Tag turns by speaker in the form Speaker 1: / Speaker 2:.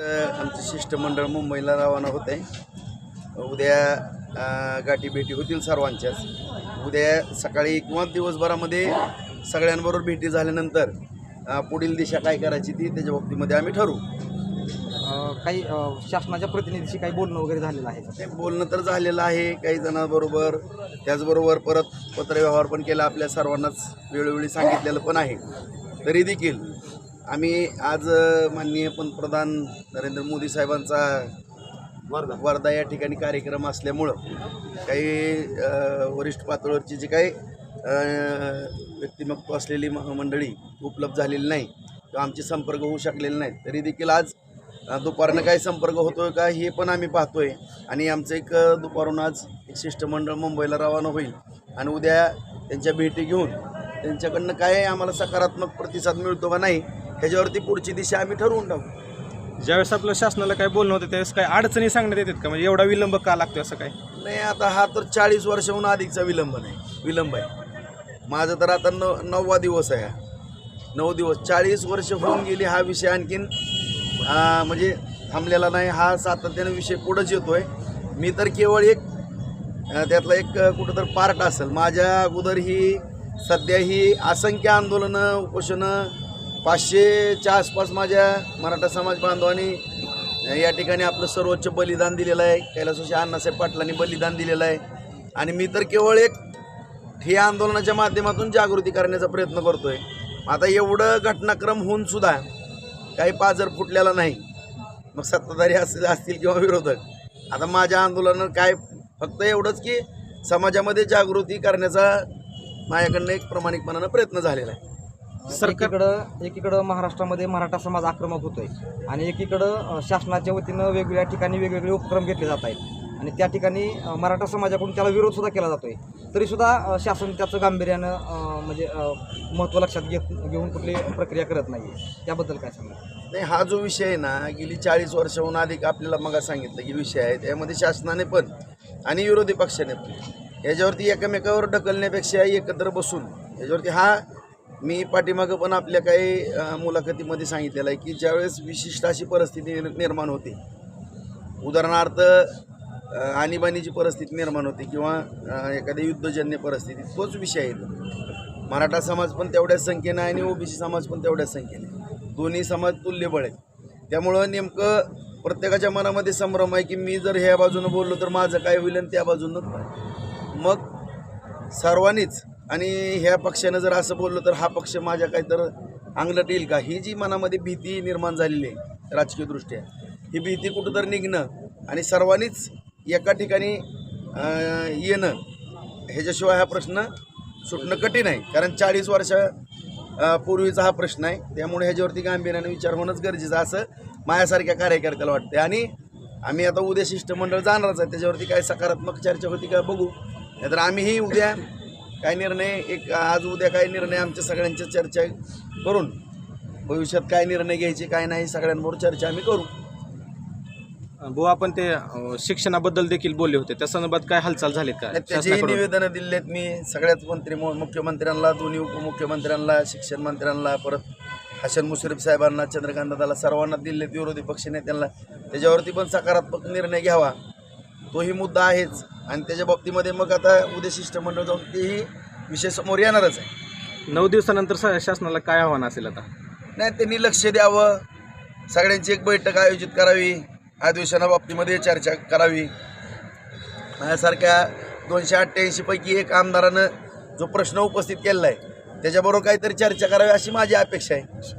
Speaker 1: आमचे शिष्टमंडळ मुंबईला रवाना होत आहे उद्या गाठी भेटी होतील सर्वांच्याच. उद्या सकाळी किंवा दिवसभरामध्ये सगळ्यांबरोबर भेटी झाल्यानंतर पुढील दिशा काय करायची ती त्याच्या बाबतीमध्ये आम्ही ठरवू.
Speaker 2: काही शासनाच्या प्रतिनिधीशी काही बोलणं वगैरे झालेलं आहे
Speaker 1: बोलणं तर झालेलं आहे. काही जणांबरोबर त्याचबरोबर परत पत्रव्यवहार पण केला आपल्या सर्वांनाच वेळोवेळी सांगितलेलं पण आहे. तरी देखील आम्ही आज माननीय पंतप्रधान नरेंद्र मोदी साहेबांचा वर्धा. वर्धा या ठिकाणी कार्यक्रम असल्यामुळं काही वरिष्ठ पातळीवरची जी काही व्यक्तिमत्व असलेली मंडळी उपलब्ध झालेली नाही किंवा आमचे संपर्क होऊ शकलेले नाहीत तरी देखील आज दुपारनं काय संपर्क होतोय का हे पण आम्ही पाहतोय. आणि आमचं एक दुपारून आज एक शिष्टमंडळ मुंबईला रवाना होईल. आणि उद्या त्यांच्या भेटी घेऊन त्यांच्याकडनं काय आम्हाला सकारात्मक प्रतिसाद मिळतो का नाही ह्याच्यावरती पुढची दिशा आम्ही ठरवून टाकू.
Speaker 3: ज्यावेळेस आपलं शासनाला काय बोलणं होतं त्यावेळेस काय अडचणी सांगण्यात येतात का? म्हणजे एवढा विलंब का लागतो असं काय?
Speaker 1: नाही आता हा तर चाळीस वर्षाहून अधिकचा विलंब नाही. विलंब आहे. माझं तर आता न नववा दिवस आहे. हा. नऊ दिवस चाळीस वर्ष होऊन गेली हा विषय आणखीन आ, म्हणजे थांबलेला नाही. हा सातत्याने विषय पुढंच येतोय. मी तर केवळ एक अ, त्यातला एक अ, कुठं तर पार्ट असेल. माझ्या अगोदर ही सध्या ही असंख्य आंदोलनं उपोषणं पाचशेच्या आसपास माझ्या मराठा समाज बांधवांनी या ठिकाणी आपलं सर्वोच्च बलिदान दिलेलं आहे. कैलासोशी अण्णासाहेब पाटलांनी बलिदान दिलेलं आहे. आणि मी तर केवळ एक हे आंदोलनाच्या माध्यमातून जागृती करण्याचा प्रयत्न करतो आहे आता एवढं घटनाक्रम होऊन सुद्धा काही पाजर फुटलेला नाही. मग सत्ताधारी असतील असतील किंवा विरोधक. आता माझ्या आंदोलनानं काय फक्त एवढंच की समाजामध्ये जागृती करण्याचा माझ्याकडनं एक प्रामाणिकपणानं प्रयत्न झालेला आहे.
Speaker 3: सरकार-
Speaker 2: एकीकडं एकीकडं महाराष्ट्रामध्ये मराठा समाज आक्रमक होतोय. आणि एकीकडं शासनाच्या वतीनं वेगवेगळ्या ठिकाणी वेगवेगळे उपक्रम घेतले जात आहेत. आणि त्या ठिकाणी मराठा समाजाकडून त्याला विरोध सुद्धा केला जातोय. तरी सुद्धा अ, शासन त्याचं गांभीर्यानं म्हणजे महत्त्व लक्षात घेत घेऊन कुठली प्रक्रिया करत नाही त्याबद्दल काय सांगा
Speaker 1: नाही हा जो विषय आहे ना गेली चाळीस वर्षाहून अधिक आपल्याला मग सांगितलं की विषय आहे. त्यामध्ये शासनाने पण आणि विरोधी पक्षाने पण. याच्यावरती एकमेकावर ढकलण्यापेक्षा एकत्र बसून याच्यावरती हा मी पाठीमागं पण आपल्या काही मुलाखतीमध्ये सांगितलेलं आहे की ज्यावेळेस विशिष्ट अशी परिस्थिती निर्माण होते. उदाहरणार्थ आणीबाणीची परिस्थिती निर्माण होते किंवा एखादी एखाद्या युद्धजन्य परिस्थिती तोच विषय आहे. मराठा समाज पण तेवढ्याच संख्येनं आणि ओबीसी समाज पण तेवढ्याच संख्येने दोन्ही समाज तुल्यबळ आहेत. त्यामुळं नेमकं प्रत्येकाच्या मनामध्ये संभ्रम आहे की मी जर ह्या बाजूनं बोललो तर माझं काय होईल आणि त्या बाजूनं मग सर्वांनीच आणि ह्या पक्षानं जर असं बोललो तर हा पक्ष माझ्या काही तर अंगलट येईल का? ही जी मनामध्ये भीती निर्माण झालेली आहे राजकीयदृष्ट्या ही भीती कुठं तर निघणं आणि सर्वांनीच एका ठिकाणी येणं ह्याच्याशिवाय हा प्रश्न सुटणं कठीण आहे. कारण चाळीस वर्ष पूर्वीचा हा प्रश्न आहे. त्यामुळे ह्याच्यावरती गांभीर्याने विचार होणंच गरजेचं असं माझ्यासारख्या कार्यकर्त्याला वाटते आणि आम्ही आता उद्या शिष्टमंडळ जाणारच आहे. त्याच्यावरती काय सकारात्मक चर्चा होती का बघू. नाहीतर आम्हीही उद्या काय निर्णय एक आज उद्या काय निर्णय आमच्या सगळ्यांच्या चर्चा करून भविष्यात काय निर्णय घ्यायचे काय नाही सगळ्यांबरोबर चर्चा आम्ही करू.
Speaker 3: भाऊ आपण ते शिक्षणाबद्दल देखील बोलले होते. त्या संदर्भात काय हालचाल झालीत का?
Speaker 1: त्याचेही निवेदनं दिलेत मी. सगळ्याच मंत्री मुख्यमंत्र्यांना दोन्ही उपमुख्यमंत्र्यांना शिक्षण मंत्र्यांना परत हसन मुश्रीफ साहेबांना चंद्रकांत दादाला सर्वांना दिलेत. विरोधी पक्ष नेत्यांना. त्याच्यावरती पण सकारात्मक निर्णय घ्यावा. तोही मुद्दा आहेच. आणि त्याच्या बाबतीमध्ये मग आता उद्या शिष्टमंडळ जाऊन तेही विषय समोर येणारच आहे.
Speaker 3: नऊ दिवसानंतर सा- शासनाला काय आव्हान असेल आता?
Speaker 1: नाही त्यांनी लक्ष द्यावं. सगळ्यांची एक बैठक आयोजित करावी. अधिवेशना बाबतीमध्ये चर्चा करावी. माझ्यासारख्या दोनशे अठ्ठ्याऐंशी पैकी एक आमदारानं जो प्रश्न उपस्थित केलेला आहे त्याच्याबरोबर काहीतरी चर्चा करावी अशी माझी अपेक्षा आहे.